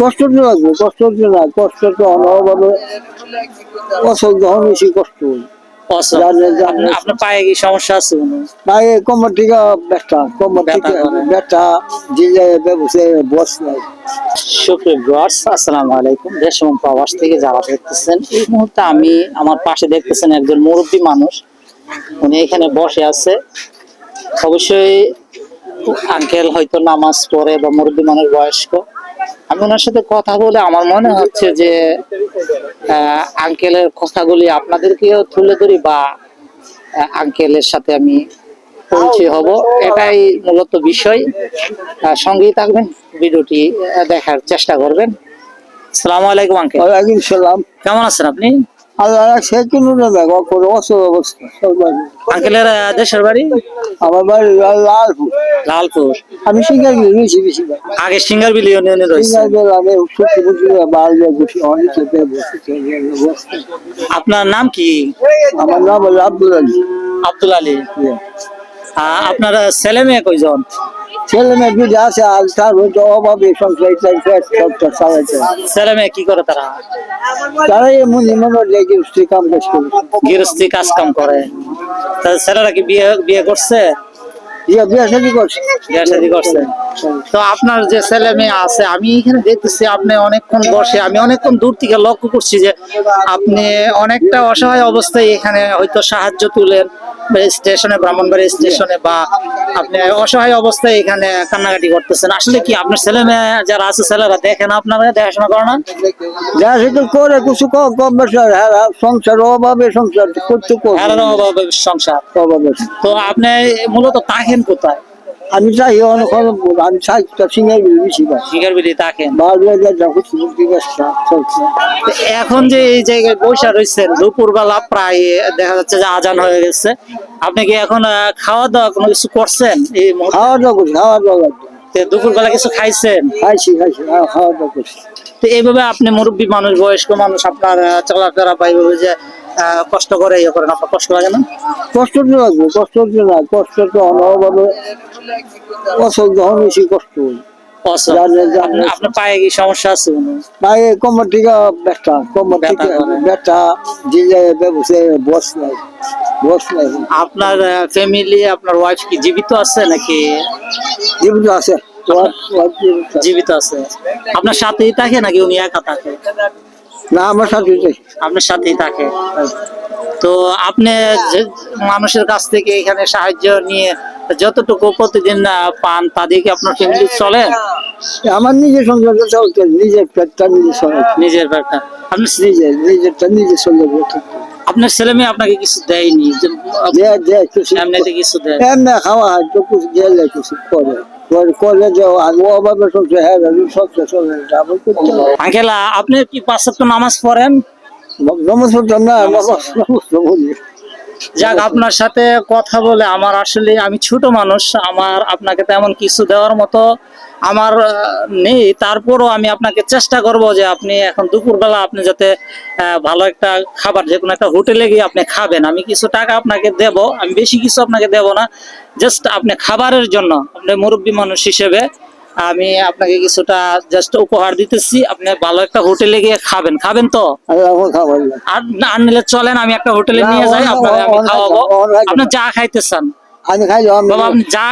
কষ্ট তো লাগবে কষ্ট তো না কষ্ট তো অসল যখন বেশি কষ্ট। আপনার পায়ে কি সমস্যা আছে পায়ে কোমর থেকে ব্যথা কোমর থেকে ব্যথা জিলে ব্যবসে বস নাই। সুপ্রিয় ভিউয়ার্স আসসালামু আলাইকুম। দেশ এবং প্রবাস থেকে যারা দেখতেছেন এই মুহূর্তে আমি আমার পাশে দেখতেছেন একজন মুরব্বী মানুষ। উনি এখানে বসে আছে। অবশ্যই আঙ্কেল হয়তো নামাজ পড়ে বা মুরব্বী মানুষ বয়স্ক। আমি ওনার সাথে কথা বলে আমার মনে হচ্ছে যে আঙ্কেলের কথাগুলি আপনাদেরকেও তুলে ধরি বা আঙ্কেলের সাথে আমি পরিচয় হব। এটাই মূলত বিষয়। সঙ্গেই থাকবেন ভিডিওটি দেখার চেষ্টা করবেন। সালাম আলাইকুম আঙ্কেল ওয়ালাইকুম সালাম। কেমন আছেন আপনি? দেশের বাড়ি? আমার বাড়ি লালপুর। লালপুর। আমি সিঙ্গার বেশি আগে সিঙ্গার আপনার নাম কি? আমার নাম আব্দুল আলী। আব্দুল আলী। আহ, আপনার ছেলে মেয়ে কয়জন? ছেলে মেয়ে দুটো আছে আর তার হয়তো অভাবে সংসার সবটা চালাইছে। ছেলে মেয়ে কি করে তারা? তারাই এমন এমন লেগে সে কাম কাজ করে। গৃহস্থী কাজ কাম করে। তা ছেলেরা কি বিয়ে বিয়ে করছে? তো আপনার যে ছেলে মেয়ে আছে আমি এখানে দেখতেছি আপনি অনেকক্ষণ বসে আমি অনেকক্ষণ দূর থেকে লক্ষ্য করছি যে আপনি অনেকটা অসহায় অবস্থায় এখানে হয়তো সাহায্য তুলেন স্টেশনে ব্রাহ্মণবাড়ি স্টেশনে বা আপনি অসহায় অবস্থায় এখানে কান্নাকাটি করতেছেন। আসলে কি আপনার ছেলে মেয়ে যারা আছে ছেলেরা দেখেন আপনারা দেখাশোনা করে না? করে কিছু কম বেশি হ্যাঁ। সংসার অভাবে সংসার করতে অভাবে সংসার। অভাবে। তো আপনি মূলত থাকেন কোথায়? আমি চাই আমি চাই সিঙ্গার বেশি থাকেন? বাল বুদ্ধি ব্যবসা চলছে। এখন যে এই জায়গায় বসে রয়েছেন দুপুরবেলা প্রায় দেখা যাচ্ছে যে আজান হয়ে গেছে। আপনি কি এখন খাওয়া দাওয়া কোনো কিছু করছেন এই খাওয়া দাওয়া করছি খাওয়া দাওয়া দুপুরবেলা কিছু খাইছেন? খাইছি খাইছি হ্যাঁ, খাওয়া দাওয়া করছি। তো এইভাবে আপনি মুরব্বী মানুষ বয়স্ক মানুষ আপনার চলাফেরা বা এইভাবে যে কষ্ট করে ইয়ে করেন আপনার কষ্ট লাগে না? কষ্ট তো লাগবে কষ্ট তো না কষ্ট তো অনভাবে যখন বেশি কষ্ট। আপনার- পায়ে কি সমস্যা আছে পায়ে কোমর থেকে ব্যথা কোমর ব্যথা থেকে ব্যথা জিলে ব্যবসে বস নাই বস নাই। আপনার ফ্যামিলি আপনার ওয়াইফ কি জীবিত আছে নাকি? জীবিত আছে। জীবিত আছে। আপনার সাথেই থাকে নাকি উনি একা থাকে? না আমার সাথে। আপনার সাথেই থাকে তো আপনি মানুষের কাছ থেকে এখানে সাহায্য নিয়ে যতটুকু প্রতিদিন পান তাদেরকে আপনার ফ্যামিলি চলে? আমার নিজের সংসার চলতে নিজের পেটটা নিজে চলে। নিজের ব্যাপারটা আপনি নিজে নিজেরটা নিজে চলে যেতে আপনার ছেলে মেয়ে আপনাকে কিছু দেয়নি? কিছু দেয়? খাওয়া হয় তো কিছু গেলে কিছু করে। হ্যাঁ। আঙ্কেলা আপনি কি পাঁচ নামাজ পড়েন? না যাক আপনার সাথে কথা বলে আমার আসলে আমি ছোট মানুষ আমার আপনাকে তেমন কিছু দেওয়ার মতো আমার নেই তারপরও আমি আপনাকে চেষ্টা করব যে আপনি এখন দুপুরবেলা আপনি যাতে ভালো একটা খাবার যে কোনো একটা হোটেলে গিয়ে আপনি খাবেন। আমি কিছু টাকা আপনাকে দেব আমি বেশি কিছু আপনাকে দেব না জাস্ট আপনি খাবারের জন্য আপনি মুরব্বী মানুষ হিসেবে আমি আপনাকে কিছুটা জাস্ট উপহার দিতেছি আপনি ভালো একটা হোটেলে গিয়ে খাবেন। খাবেন তো? না। আর না নিলে চলেন আমি একটা হোটেলে নিয়ে যাই আপনাকে আমি খাওয়াবো। আপনি যা খাইতে চান আমি খাই বাবা আপনি যা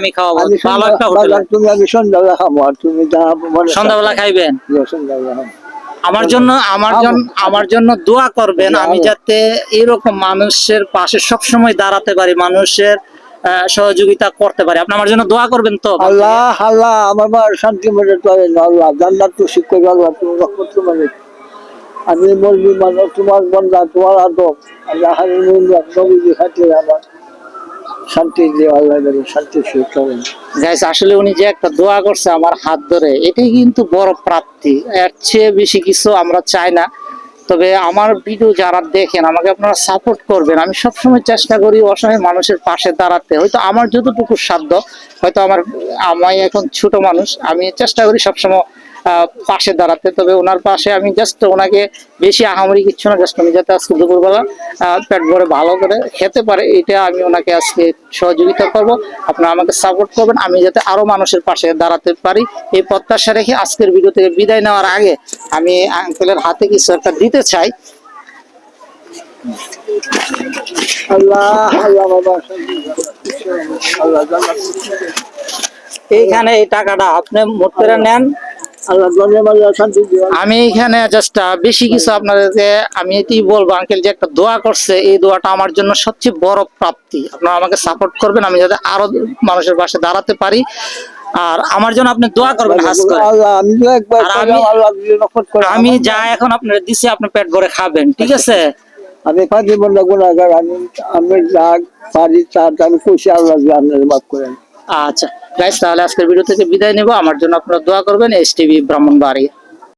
আমি খাওয়াবো। ভালো একটা হোটেলে। তুমি আমি সন্ধ্যাবেলা খাব আর তুমি যা সন্ধ্যাবেলা খাইবেন? সন্ধ্যাবেলা আমার জন্য আমার জন্য আমার জন্য দোয়া করবেন। আমি যাতে এরকম মানুষের পাশে সব সময় দাঁড়াতে পারি মানুষের সহযোগিতা করতে পারি। আপনি আমার জন্য দোয়া করবেন তো? আল্লাহ আল্লাহ আমার মা শান্তি মনে করে না আল্লাহ জান্নাত তো শিক্ষক আল্লাহ তুমি রহমত মানে আমি বলবি মানুষ তোমার বন্ধা তোমার আদব আল্লাহ নবী খাতে আমার। শান্তি দিয়ে আল্লাহ শান্তি করেন গাইস আসলে উনি যে একটা দোয়া করছে আমার হাত ধরে, এটাই কিন্তু বড় প্রাপ্তি। এর চেয়ে বেশি কিছু আমরা চাই না। তবে আমার ভিডিও যারা দেখেন, আমাকে আপনারা সাপোর্ট করবেন। আমি সবসময় চেষ্টা করি অসহায় মানুষের পাশে দাঁড়াতে। হয়তো আমার যতটুকু সাধ্য, হয়তো আমার, আমি এখন ছোট মানুষ, আমি চেষ্টা করি সবসময় পাশে দাঁড়াতে। তবে ওনার পাশে আমি জাস্ট ওনাকে বেশি আহামরি কিচ্ছু না জাস্ট আমি যাতে আজকে দুপুরবেলা পেট ভরে ভালো করে খেতে পারে এটা আমি ওনাকে আজকে সহযোগিতা করব। আপনারা আমাকে সাপোর্ট করবেন আমি যাতে আরও মানুষের পাশে দাঁড়াতে পারি। এই প্রত্যাশা রেখে আজকের ভিডিও থেকে বিদায় নেওয়ার আগে আমি আঙ্কেলের হাতে কিছু একটা দিতে চাই। আল্লাহ আল্লাহ বাবা। এইখানে এই টাকাটা আপনি মোট করে নেন। আমি এখানে জাস্ট বেশি কিছু আপনাদেরকে আমি এটাই বলব আঙ্কেল যে একটা দোয়া করছে এই দোয়াটা আমার জন্য সবচেয়ে বড় প্রাপ্তি। আপনারা আমাকে সাপোর্ট করবেন আমি যাতে আরও মানুষের পাশে দাঁড়াতে পারি। আর আমার জন্য আপনি দোয়া করবেন আমি যা এখন আপনার দিছি আপনি পেট ভরে খাবেন ঠিক আছে? আমি পাঁচি গুণাগার আমি আমি যা পারি তা আমি খুশি আল্লাহ আপনার মাফ করেন। আচ্ছা গাইস তাহলে আজকের ভিডিও থেকে বিদায় নেব। আমার জন্য আপনারা দোয়া করবেন এস টিভি ব্রাহ্মণবাড়ি।